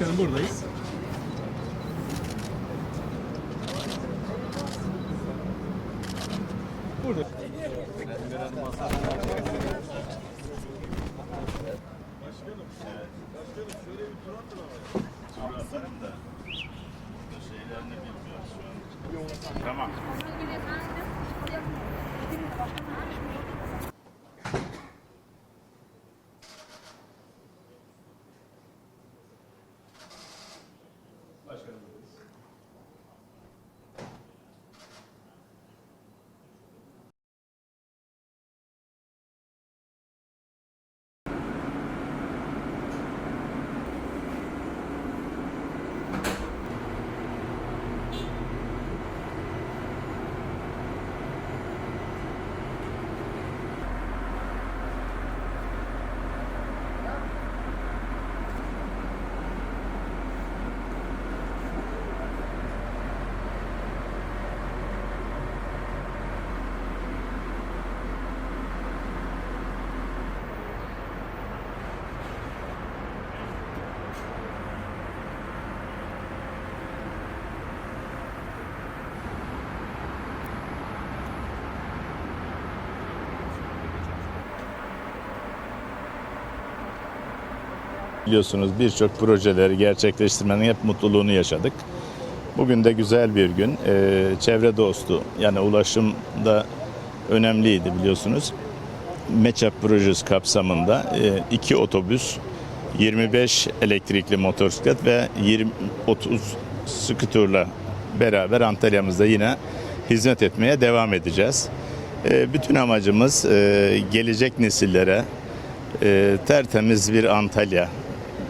Başkanım buradayız. Burada. Tamam. Başkanım buradayız. Biliyorsunuz birçok projeleri gerçekleştirmenin hep mutluluğunu yaşadık. Bugün de güzel bir gün. Ee, çevre dostu yani ulaşımda önemliydi biliyorsunuz. MEÇAP projesi kapsamında e, iki otobüs, 25 elektrikli motosiklet ve 20 30 skuterla beraber Antalya'mızda yine hizmet etmeye devam edeceğiz. E, bütün amacımız e, gelecek nesillere e, tertemiz bir Antalya,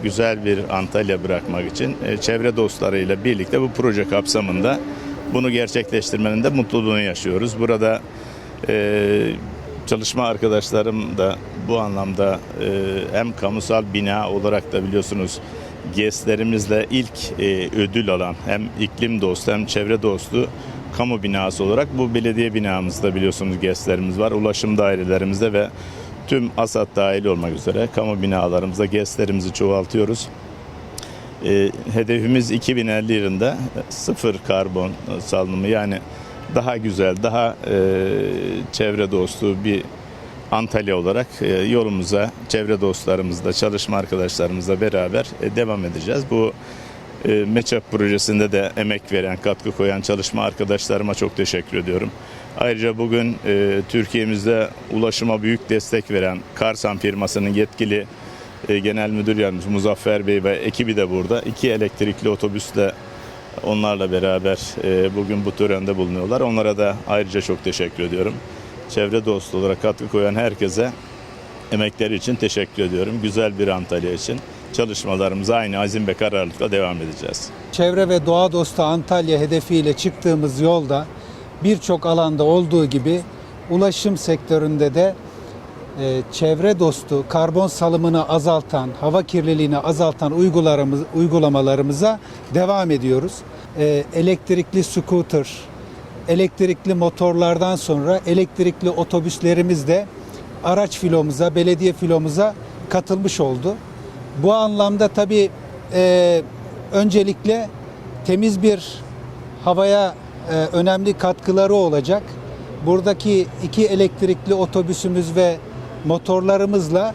güzel bir Antalya bırakmak için e, çevre dostlarıyla birlikte bu proje kapsamında bunu gerçekleştirmenin de mutluluğunu yaşıyoruz. Burada e, çalışma arkadaşlarım da bu anlamda e, hem kamusal bina olarak da biliyorsunuz GES'lerimizle ilk ödül alan hem iklim dostu hem çevre dostu kamu binası olarak bu belediye binamızda biliyorsunuz GES'lerimiz var. Ulaşım dairelerimizde ve tüm ASAD dahil olmak üzere kamu binalarımızda GES'lerimizi çoğaltıyoruz. E, hedefimiz 2050 yılında sıfır karbon salınımı yani daha güzel, daha e, çevre dostu bir Antalya olarak e, yolumuza çevre dostlarımızla, çalışma arkadaşlarımızla beraber e, devam edeceğiz. Bu e, MEÇAP projesinde de emek veren, katkı koyan çalışma arkadaşlarıma çok teşekkür ediyorum. Ayrıca bugün e, Türkiye'mizde ulaşıma büyük destek veren Karsan firmasının yetkili e, Genel Müdür Yardımcısı Muzaffer Bey ve ekibi de burada. İki elektrikli otobüsle onlarla beraber e, bugün bu törende bulunuyorlar. Onlara da ayrıca çok teşekkür ediyorum. Çevre dostu olarak katkı koyan herkese emekleri için teşekkür ediyorum. Güzel bir Antalya için çalışmalarımıza aynı azim ve kararlılıkla devam edeceğiz. Çevre ve doğa dostu Antalya hedefiyle çıktığımız yolda birçok alanda olduğu gibi ulaşım sektöründe de e, çevre dostu, karbon salımını azaltan, hava kirliliğini azaltan uygularımız, uygulamalarımıza devam ediyoruz. E, elektrikli scooter, elektrikli motorlardan sonra elektrikli otobüslerimiz de araç filomuza, belediye filomuza katılmış oldu. Bu anlamda tabii e, öncelikle temiz bir havaya e, önemli katkıları olacak. Buradaki iki elektrikli otobüsümüz ve motorlarımızla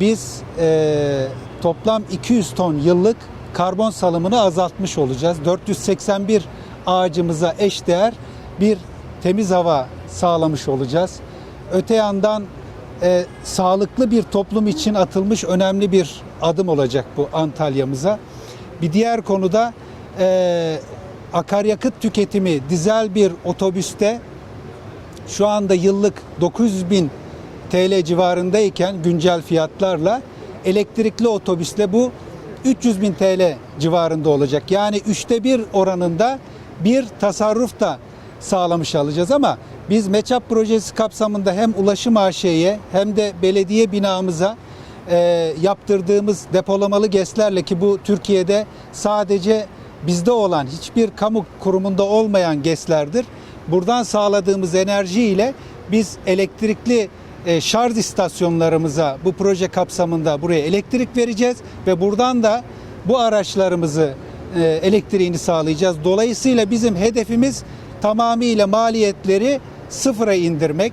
biz e, toplam 200 ton yıllık karbon salımını azaltmış olacağız. 481 ağacımıza eşdeğer bir temiz hava sağlamış olacağız. Öte yandan e, sağlıklı bir toplum için atılmış önemli bir adım olacak bu Antalya'mıza. Bir diğer konuda e, akaryakıt tüketimi dizel bir otobüste şu anda yıllık 900 bin TL civarındayken güncel fiyatlarla elektrikli otobüsle bu 300 bin TL civarında olacak. Yani üçte bir oranında bir tasarruf da sağlamış alacağız ama biz MEÇAP projesi kapsamında hem Ulaşım AŞ'ye hem de belediye binamıza e, yaptırdığımız depolamalı GES'lerle ki bu Türkiye'de sadece bizde olan hiçbir kamu kurumunda olmayan GES'lerdir. Buradan sağladığımız enerji ile biz elektrikli e, şarj istasyonlarımıza bu proje kapsamında buraya elektrik vereceğiz ve buradan da bu araçlarımızı e, elektriğini sağlayacağız. Dolayısıyla bizim hedefimiz tamamıyla maliyetleri sıfıra indirmek.